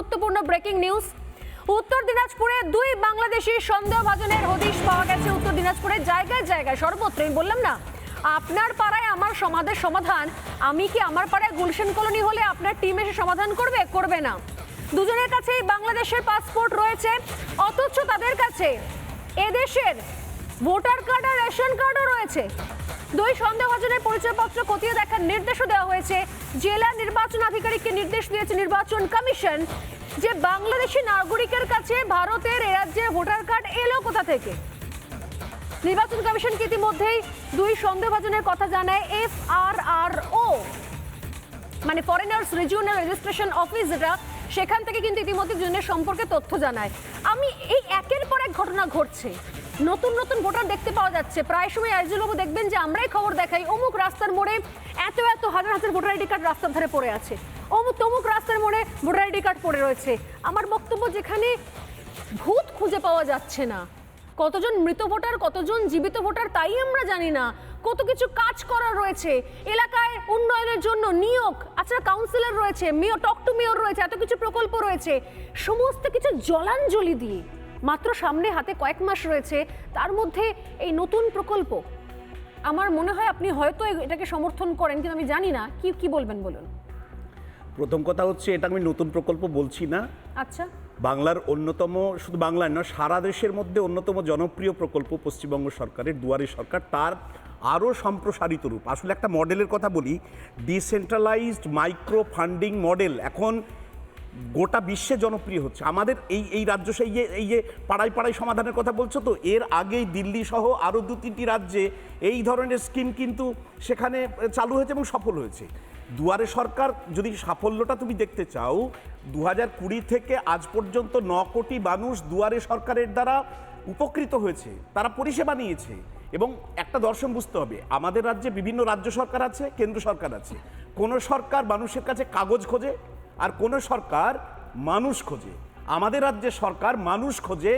গুরুত্বপূর্ণ breaking news. উত্তর দিনাজপুরে দুই বাংলাদেশি সন্দেহভাজনের হদিশ পাওয়া গেছে উত্তর দিনাজপুরে। জায়গায় জায়গায়, সর্বত্র, আমি বললাম না, আপনার পাড়ায় আমার সমাধের সমাধান, আমি কি আমার পাড়ায় গুলশান কলোনি হলে আপনার টিম এসে সমাধান করবে? করবে না। দুজনের কাছেই বাংলাদেশের পাসপোর্ট রয়েছে, অথচ তাদের কাছে এদেশের ভোটার কার্ড আর রেশন কার্ডও রয়েছে। দুই সন্দেহভাজনের পরিচয়পত্র খতিয়ে দেখার নির্দেশও দেওয়া হয়েছে। জেলা নির্বাচন আধিকারিককে নির্দেশ দিয়েছে নির্বাচন কমিশন যে বাংলাদেশি নাগরিকের কাছে ভারতের এ রাজ্যের ভোটার কার্ড এলো কোথা থেকে? নির্বাচন কমিশনকে ইতিমধ্যেই দুই সন্দেহভাজনের কথা জানায় এফ আর আর ও মানে ফরেনার্স রিজিওনাল রেজিস্ট্রেশন অফিস যেটা সেখান থেকে কিন্তু ইতিমধ্যে দুজনের সম্পর্কে তথ্য জানায়। আমি এই একের পর এক ঘটনা ঘটছে। নতুন নতুন ভোটার দেখতে পাওয়া যাচ্ছে। প্রায় সময় আইজুলবাবু দেখবেন যে আমরাই খবর দেখাই, অমুক রাস্তার মোড়ে এত এত হাজার হাজার ভোটার আইডি কার্ড রাস্তার ধারে পড়ে আছে। অমুক তমুক রাস্তার মোড়ে ভোটার আইডি কার্ড পড়ে রয়েছে। আমার বক্তব্য যেখানে ভূত খুঁজে পাওয়া যাচ্ছে না। কতজন মৃত ভোটার, কতজন জীবিত ভোটার তাই আমরা জানি না। কত কিছু কাজ করার রয়েছে। এলাকায় উন্নয়নের জন্য নিয়োগ আচ্ছা কাউন্সিলর রয়েছে মেয়র টক টু মেয়র রয়েছে এত কিছু প্রকল্প রয়েছে। সমস্ত কিছু জলাঞ্জলি দিয়ে মাত্র সামনে হাতে কয়েক মাস রয়েছে তার মধ্যে এই নতুন প্রকল্প। আমার মনে হয় আপনি হয়তো এটাকে সমর্থন করেন কিন্তু আমি জানি না কি কি বলবেন বলুন? প্রথম কথা হচ্ছে এটা আমি নতুন প্রকল্প বলছি না। আচ্ছা। বাংলার অন্যতম শুধু বাংলার নয় সারা দেশের মধ্যে অন্যতম জনপ্রিয় প্রকল্প পশ্চিমবঙ্গ সরকারের দুয়ারে সরকার। তার আরও সম্প্রসারিত রূপ। আসলে একটা মডেলের কথা বলি ডিসেন্ট্রালাইজড মাইক্রো ফান্ডিং মডেল এখন গোটা বিশ্বে জনপ্রিয় হচ্ছে। আমাদের এই এই রাজ্য সেই এই যে পাড়ায় পাড়ায় সমাধানের কথা বলছো তো, এর আগেই দিল্লি সহ আরও দু তিনটি রাজ্যে এই ধরনের স্কিম কিন্তু সেখানে চালু হয়েছে এবং সফল হয়েছে। দুয়ারে সরকার যদি সাফল্যটা তুমি দেখতে চাও দু হাজার কুড়ি থেকে আজ পর্যন্ত ন কোটি মানুষ দুয়ারে সরকারের দ্বারা উপকৃত হয়েছে, তারা পরিষেবা নিয়েছে। এবং একটা দর্শন বুঝতে হবে, আমাদের রাজ্যে বিভিন্ন রাজ্য সরকার আছে, কেন্দ্র সরকার আছে। কোনো সরকার মানুষের কাছে কাগজ খোঁজে আর কোনো সরকার মানুষ খোঁজে। আমাদের রাজ্যে সরকার মানুষ খোঁজে,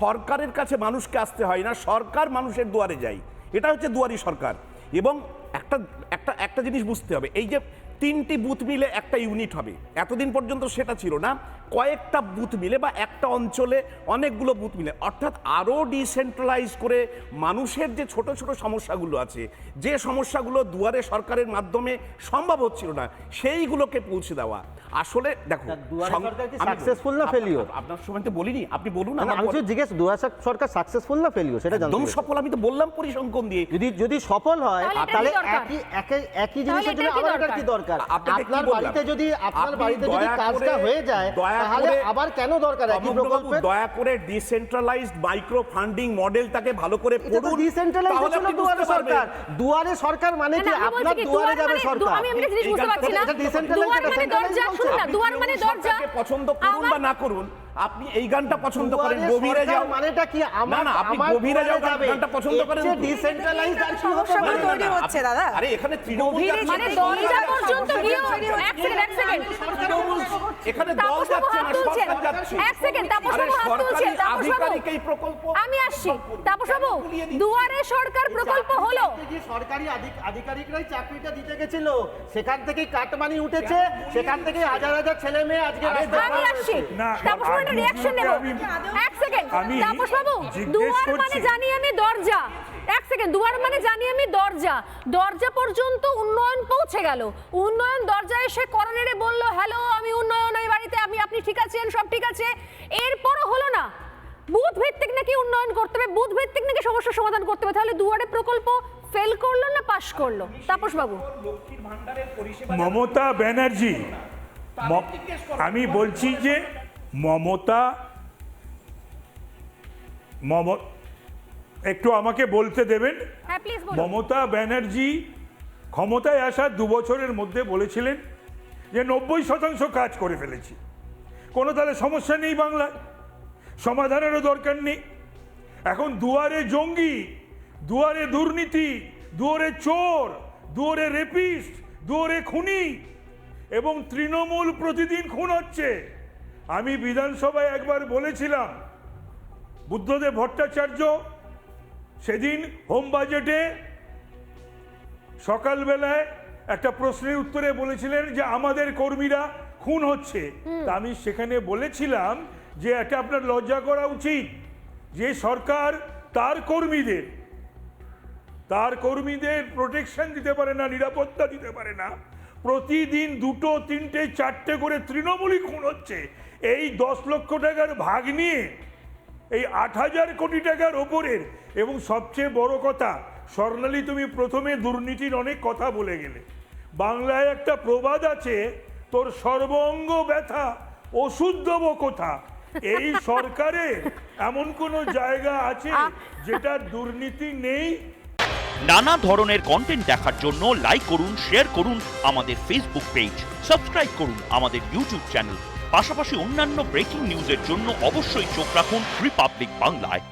সরকারের কাছে মানুষকে আসতে হয় না, সরকার মানুষের দুয়ারে যায়। এটা হচ্ছে দুয়ারি সরকার। এবং একটা একটা একটা জিনিস বুঝতে হবে, এই যে তিনটি বুথ মিলে একটা ইউনিট হবে। এতদিন পর্যন্ত সেটা ছিল না। কয়েকটা বুথ মিলে বা একটা অঞ্চলে অনেকগুলো বুথ মিলে। অর্থাৎ আরও ডিসেন্ট্রালাইজ করে মানুষের যে ছোট ছোট সমস্যাগুলো আছে যে সমস্যাগুলো দুয়ারে সরকারের মাধ্যমে সম্ভব হচ্ছিল না সেইগুলোকে পৌঁছে দেওয়া। আসলে দেখো তা দুয়ারে সং- সরকার কি আমি- successful না failure? আপনার সময় তো বলিনি আপনি বলুন না, আমি জিজ্ঞেস দুয়া সরকার সাকসেসফুল না ফেলিও সেটা একদম সফল আমি তো বললাম পরিসংখ্যান দিয়ে। যদি যদি সফল হয় তাহলে একই একই জিনিসের জন্য আবার কি দরকার? দরকার। আপনার বাড়িতে যদি আপনার বাড়িতে যদি কাজটা হয়ে যায় দয়া তাহলে আবার কেন দরকার? একই প্রকল্পে দয়া করে ডিসেন্ট্রালাইজড মাইক্রো ফান্ডিং মডেলটাকে ভালো করে পড়ুন ডিসেন্ট্রালাইজড তাহলে দুয়ারে সরকার? দুয়ারে সরকার মানে কি? আপনার দুয়ারে যাবে মানে- সরকার। আমি একটা জিনিস বুঝতে পারছি না। এটা দুয়ার এটা মানে না দুয়ার মানে দরজা পছন্দ করুন বা না করুন আপনি এই গানটা পছন্দ করেন গভীরে যাও। মানেটা কি? আমার না, না, আপনি গভীরে যাও গানটা পছন্দ করেন। ডিসেন্ট্রালাইজড আর কি হতে সমস্যা পারে? হচ্ছে, দাদা। আরে এখানে তৃণমূল মানে দরজা পর্যন্ত গিয়ে এক সেকেন্ড এক সেকেন্ড তৃণমূল এখানে দল যাচ্ছে না সরকার যাচ্ছে। এক সেকেন্ড, তাপস বাবু হাত তুলছেন, তাপস বাবু। আমি আসছি। সব তাপস বাবু দুয়ারে সরকার সরকারি আধিকারিকরাই চাকরিটা দিতে গেছিল সেখান থেকেই কাটমানি উঠেছে সেখান থেকে হাজার হাজার ছেলে মেয়ে আজকে আমি আসছি তাপস বাবু একটা রিয়াকশন নেব। এক সেকেন্ড তাপস বাবু দুয়ার মানে জানি আমি দরজা। এক সেকেন্ড দুয়ার মানে জানি আমি দরজা। দরজা পর্যন্ত উন্নয়ন পৌঁছে গেল। উন্নয়ন দরজা এসে করণেরে বলল হ্যালো আমি উন্নয়ন এই বাড়িতে আমি আপনি ঠিক আছেন? সব ঠিক আছে? এরপরও হলো না। বুথ ভিত্তিক নাকি উন্নয়ন করতে হবে? বুথ ভিত্তিক নাকি সমস্যার সমাধান করতে হবে? তাহলে দুয়ারে প্রকল্প ফেল করল না পাশ করল? তাপস বাবু মমতা ব্যানার্জি আমি বলছি যে মমতা মম একটু আমাকে বলতে দেবেন? হ্যাঁ মমতা ব্যানার্জি ক্ষমতায় আসার দু বছরের মধ্যে বলেছিলেন যে নব্বই শতাংশ কাজ করে ফেলেছি। কোনো তাহলে সমস্যা নেই বাংলায়। সমাধানেরও দরকার নেই। এখন দুয়ারে জঙ্গি দুয়ারে দুর্নীতি দুয়ারে চোর দুয়ারে রেপিস্ট দুয়ারে খুনি এবং তৃণমূল প্রতিদিন খুন হচ্ছে। আমি বিধানসভায় একবার বলেছিলাম বুদ্ধদেব ভট্টাচার্য সেদিন হোম বাজেটে সকালবেলায় একটা প্রশ্নের উত্তরে বলেছিলেন যে আমাদের কর্মীরা খুন হচ্ছে। তা আমি সেখানে বলেছিলাম যে এটা আপনার লজ্জা করা উচিত। যে সরকার তার কর্মীদের তার কর্মীদের প্রোটেকশন দিতে পারে না, নিরাপত্তা দিতে পারে না। প্রতিদিন দুটো, তিনটে, চারটে করে তৃণমূলই খুন হচ্ছে। এই দশ লক্ষ টাকার ভাগ নিয়ে, এই আট হাজার কোটি টাকার ওপরের এবং সবচেয়ে বড় কথা, স্বর্ণালী তুমি প্রথমে দুর্নীতির অনেক কথা বলে গেলে। বাংলায় একটা প্রবাদ আছে, তোর সর্বঙ্গ ব্যথা ওষুধ দেবো কোথা এই সরকারে এমন কোনো জায়গা আছে যেটা দুর্নীতি নেই? নানা ধরনের কন্টেন্ট দেখার জন্য লাইক করুন শেয়ার করুন আমাদের ফেসবুক পেজ সাবস্ক্রাইব করুন আমাদের ইউটিউব চ্যানেল পাশাপাশি অন্যান্য ব্রেকিং নিউজের জন্য অবশ্যই চোখ রাখুন রিপাবলিক বাংলায়